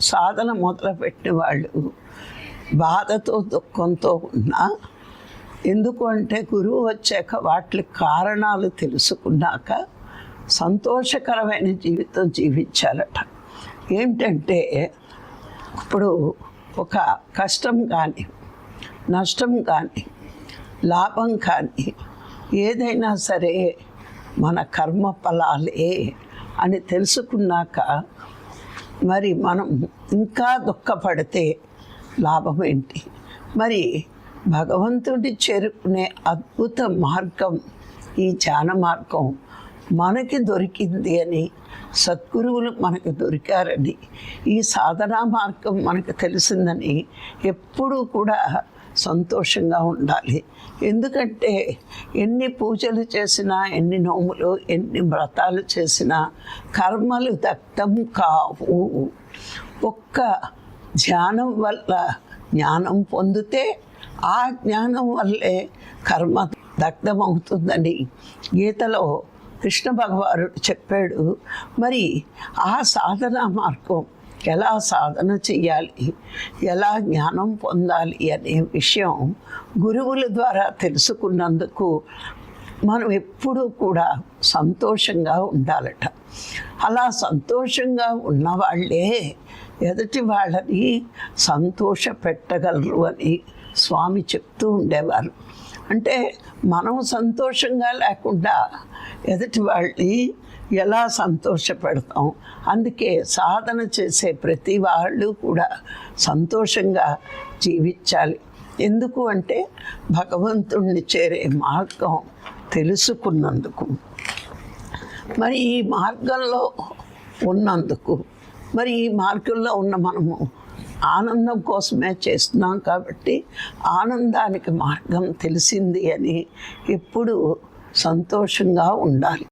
సాధన మొదలుపెట్టిన వాళ్ళు బాధతో దుఃఖంతో ఉన్నా ఎందుకంటే గురువు వచ్చాక వాటి కారణాలు తెలుసుకున్నాక సంతోషకరమైన జీవితం జీవించాలట. ఏంటంటే ఇప్పుడు ఒక కష్టం కానీ నష్టం కానీ లాభం కానీ ఏదైనా సరే మన కర్మ ఫలాలే అని తెలుసుకున్నాక మరి మనం ఇంకా దుఃఖపడితే లాభం ఏంటి? మరి భగవంతుడి చేరుకునే అద్భుత మార్గం ఈ ధ్యాన మార్గం మనకి దొరికింది అని సద్గురువులు మనకు దొరికారని ఈ సాధనా మార్గం మనకు తెలిసిందని ఎప్పుడూ కూడా సంతోషంగా ఉండాలి. ఎందుకంటే ఎన్ని పూజలు చేసినా ఎన్ని నోములు ఎన్ని వ్రతాలు చేసినా కర్మలు దగ్ధం కావు. ఒక్క ధ్యానం వల్ల జ్ఞానం పొందితే ఆ జ్ఞానం వల్లే కర్మ దగ్ధమవుతుందని గీతలో కృష్ణ భగవానుడు చెప్పాడు మరి ఆ సాధన మార్గం ఎలా సాధన చేయాలి ఎలా జ్ఞానం పొందాలి అనే విషయం గురువుల ద్వారా తెలుసుకున్నందుకు మనం ఎప్పుడూ కూడా సంతోషంగా ఉండాలట. అలా సంతోషంగా ఉన్నవాళ్ళే ఎదుటి వాళ్ళని సంతోష పెట్టగలరు అని స్వామి చెప్తూ ఉండేవారు. అంటే మనం సంతోషంగా లేకుండా ఎదుటి వాళ్ళని ఎలా సంతోషపెడతాం? అందుకే సాధన చేసే ప్రతి వాళ్ళు కూడా సంతోషంగా జీవించాలి. ఎందుకు అంటే భగవంతుణ్ణి చేరే మార్గం తెలుసుకున్నందుకు. మరి ఈ మార్గంలో ఉన్నందుకు మరి ఈ మార్గంలో ఉన్న మనము ఆనందం కోసమే చేస్తున్నాం కాబట్టి ఆనందానికి మార్గం తెలిసింది అని ఎప్పుడు సంతోషంగా ఉండాలి.